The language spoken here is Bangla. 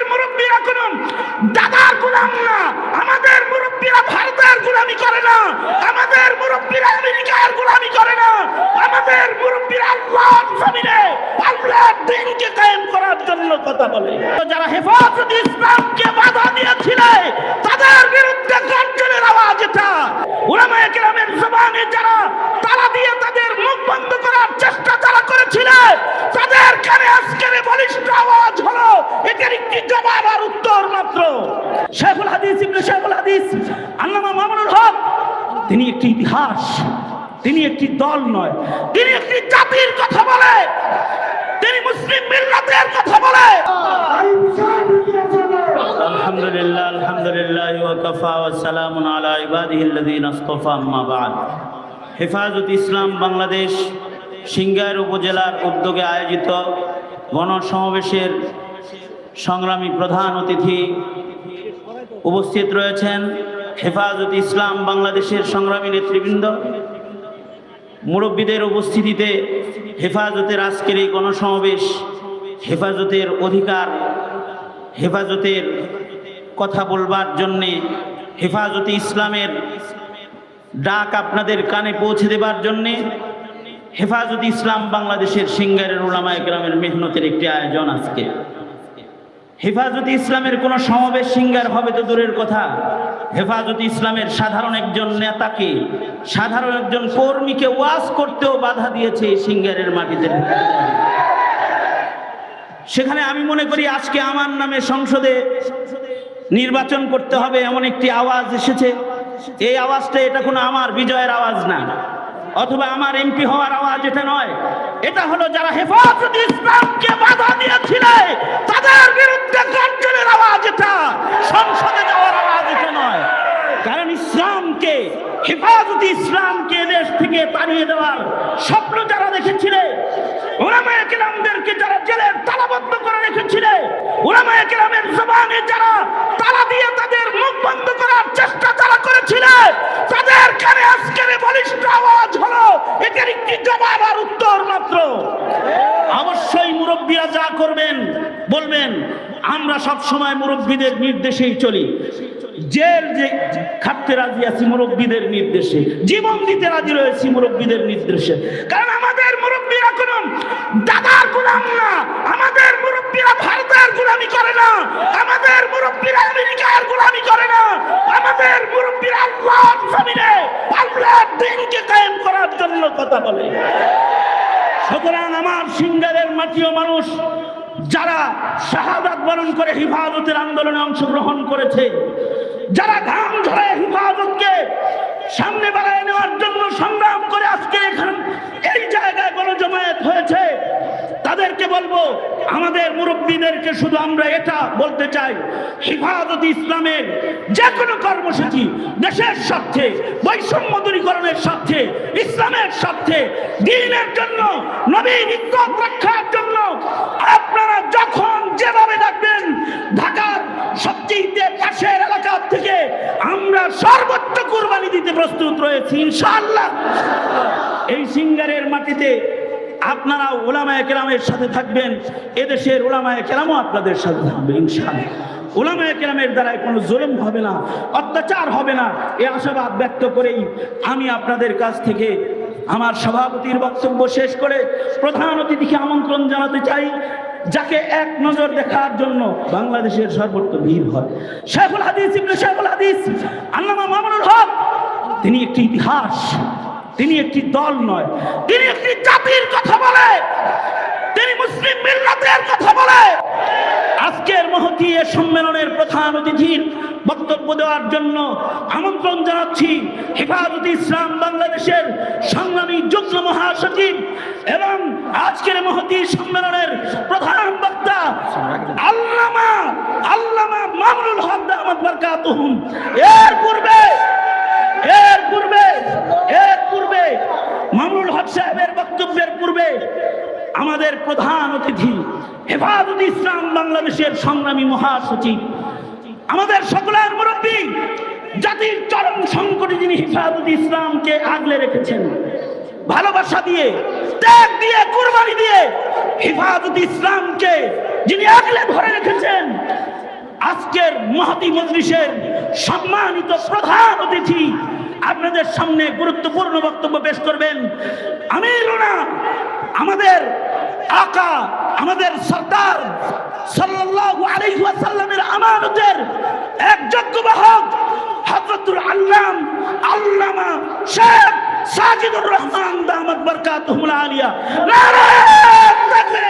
আমাদের মুরব্বীরা কোনো দাদার গোলাম না। আমাদের মুরব্বীরা ভারতের গোলামি করে না। আমাদের মুরব্বীরা আমেরিকার গোলামি করে না। আমাদের মুরব্বীরা আল্লাহর জমিনে আল্লাহর দিনকে কায়েম করার জন্য কথা বলে। যারা হেফাজত ইসলামকে বাধা দিয়েছিল, তাদের বিরুদ্ধে গর্জনের আওয়াজ এটা ওলামায়ে কেরামের জবানে যারা তালা দিয়ে তাদের মুখ বন্ধ করার চেষ্টা যারা করেছিল তাদের কানে আজকের বলিষ্ঠ আওয়াজ হলো এটার একটি জবাব আর ছাত্র শেখুল হাদিস, ইবনে শেখুল হাদিস, আল্লামা মামুনুল হক। তিনি একটি ইতিহাস, তিনি একটি দল নয়, তিনি একটি জাতির কথা বলে, তিনি মুসলিম মিল্লাতের কথা বলে। আলহামদুলিল্লাহ আলহামদুলিল্লাহ, ওয়া কাফা ওয়া সালামুন আলা ইবাদিহি আল্লাযিনা আসতাফা, আম্মা বা'দ। হেফাজত ইসলাম বাংলাদেশ সিঙ্গাইর উপজেলার উদ্যোগে আয়োজিত গণসমাবেশের সংগ্রামী প্রধান অতিথি উপস্থিত রয়েছেন হেফাজত ইসলাম বাংলাদেশের সংগ্রামী নেতৃবৃন্দ। মুরব্বীদের উপস্থিতিতে হেফাজতের আজকের এই গণসমাবেশ হেফাজতের অধিকার, হেফাজতের কথা বলবার জন্যে হেফাজতে ইসলামের ডাক আপনাদের কানে পৌঁছে দেবার জন্যে হেফাজত ইসলাম বাংলাদেশের সিঙ্গারের ওলামায় গ্রামের মেহনতের একটি আয়োজন আজকে। হেফাজত ইসলামের কোনো সমাবেশ সিঙ্গার হবে তো দূরের কথা। হেফাজত ইসলামের সাধারণ একজন নেতাকে, সাধারণ একজন কর্মীকে ওয়াজ করতেও বাধা দিয়েছে সিঙ্গারের মাটিতে। সেখানে আমি মনে করি আজকে আমার নামে সংসদে নির্বাচন করতে হবে এমন একটি আওয়াজ এসেছে। এই আওয়াজটা এটা কোনো আমার বিজয়ের আওয়াজ না। অথবা আমার এমপি হওয়ার আওয়াজ এটা নয়। এটা হলো যারা হেফাজত ইসলামকে বাধা দিয়েছিল, তাদের বিরুদ্ধে গর্জনের আওয়াজ এটা, সংসদে যাওয়ার আওয়াজ এটা নয়। কারণ ইসলামকে, হেফাজত ইসলামকে দেশ থেকে তাড়িয়ে দেওয়ার স্বপ্ন যারা দেখেছিলে, ওলামায়ে কেরামদেরকে যারা জেলের তালাবদ্ধ করে রেখেছিলে ওলামায়ে কেরামের জবানে যারা তালা দিয়ে তাদের মুখ বন্ধ করার চেষ্টা যারা করেছিল তাদের কানে আজকের বলিষ্ঠ আওয়াজ হলো এটার একটি জবাব আর উত্তর মাত্র অবশ্যই মুরব্বীরা যা করবেন বলবেন আমরা সব সময় মুরব্বীদের নির্দেশেই চলি। জেল যে খাটতে রাজি আছি মুরব্বীদের নির্দেশে। জীবন দিতে রাজি রয়েছি মুরব্বীদের নির্দেশে। কারণ আমাদের মুরব্বীরা কোনো দাদার গোলাম না। আমাদের মুরব্বীরা ভারতের গোলামি করে না। আমাদের মুরব্বীরা আমেরিকার গোলামি করে না। আমাদের মুরব্বীরা আল্লাহর জমিনে আল্লাহর দিনকে কায়েম করার জন্য কথা বলে। সুতরাং আমার সিঙ্গারের মাটিও মানুষ। যারা শাহাদাত বরণ করে হিফাজতের আন্দোলনে অংশগ্রহণ করেছে, যারা ঘাম ঝরে হিফাজতকে সামনে বাড়ায় নেওয়ার জন্য সংগ্রাম করে আজকে এখান এই জায়গায় গণজমায়েত হয়েছে, তাদেরকে বলব, আমাদের মুরব্বীদেরকে শুধু আমরা এটা বলতে চাই, হিফাজত ইসলামের যে কোনো কর্মসূচি দেশের স্বার্থে বৈষম্য দূরীকরণের স্বার্থে, ইসলামের স্বার্থে, দিনের জন্য নবীন ইজ্জত রক্ষার জন্য আপনারা যখন যেভাবে ডাকবেন, ঢাকার সবচেয়ে পাশের এলাকার থেকে আমরা সর্বোচ্চ কুরবানি দিতে প্রস্তুত রয়েছি, ইনশাআল্লাহ। এই সিঙ্গারের মাটিতে আপনারা ওলামায় কেরামের সাথে থাকবেন, এদেশের ওলামায় কেরামও আপনাদের সাথে থাকবে, ইনশাআল্লাহ। ওলামায় কেরামের দ্বারাই কোনো জুলুম হবে না, অত্যাচার হবে না, এ আশাবাদ ব্যক্ত করেই আমি আপনাদের কাছ থেকে আমার সভাপতির বক্তব্য শেষ করে প্রধান অতিথিকে আমন্ত্রণ জানাতে চাই, যাকে এক নজর দেখার জন্য বাংলাদেশের সর্বত্র ভিড় হয়। শেখুল হাদিস ইবনে শেখুল হাদিস, আল্লামা মামুনুল হক, তিনি একটি ইতিহাস, তিনি একটি দল নয়, তিনি একটি জাতির কথা বলে, তিনি মুসলিম মিল্লাতের কথা বলে। আজকের মহতি এ সম্মেলনের প্রধান অতিথির বক্তব্য দেওয়ার জন্য আমন্ত্রণ জানাচ্ছি হেফাজত ইসলাম বাংলাদেশের সংগ্রামী যুগ্ম মহাসচিব এবং আজকের মহতি সম্মেলনের প্রধান বক্তা আল্লামা আল্লামা মামুনুল হক আহমদ বরকাতুহুম এর পূর্বে এর পূর্বে এর পূর্বে মামুনুল হক সাহেবের বক্তব্যের পূর্বে আমাদের প্রধান অতিথি হেফাজত ইসলাম বাংলাদেশের সংগ্রামী মহাসচিব, আমাদের সকলের মুরব্বী, জাতির চরম সংকটে যিনি হেফাজত ইসলামকে আগলে রেখেছেন, ভালোবাসা দিয়ে, ত্যাগ দিয়ে, কুরবানি দিয়ে হেফাজত ইসলামকে যিনি আগলে ধরে রেখেছেন, আজকের মহতি মজলিসের সম্মানিত প্রধান অতিথি আপনাদের সামনে গুরুত্বপূর্ণ বক্তব্য পেশ করবেন আমিরুনা আমাদের আকা আমাদের সর্দার সাল্লাল্লাহু আলাইহি ওয়াসাল্লামের আমানতের এক যোগ্য বাহক হযরতুল আল্লাম আল্লামা শেখ সাজিদুর রহমান দামাত বরকাতুহুল আলিয়া। নারায়ে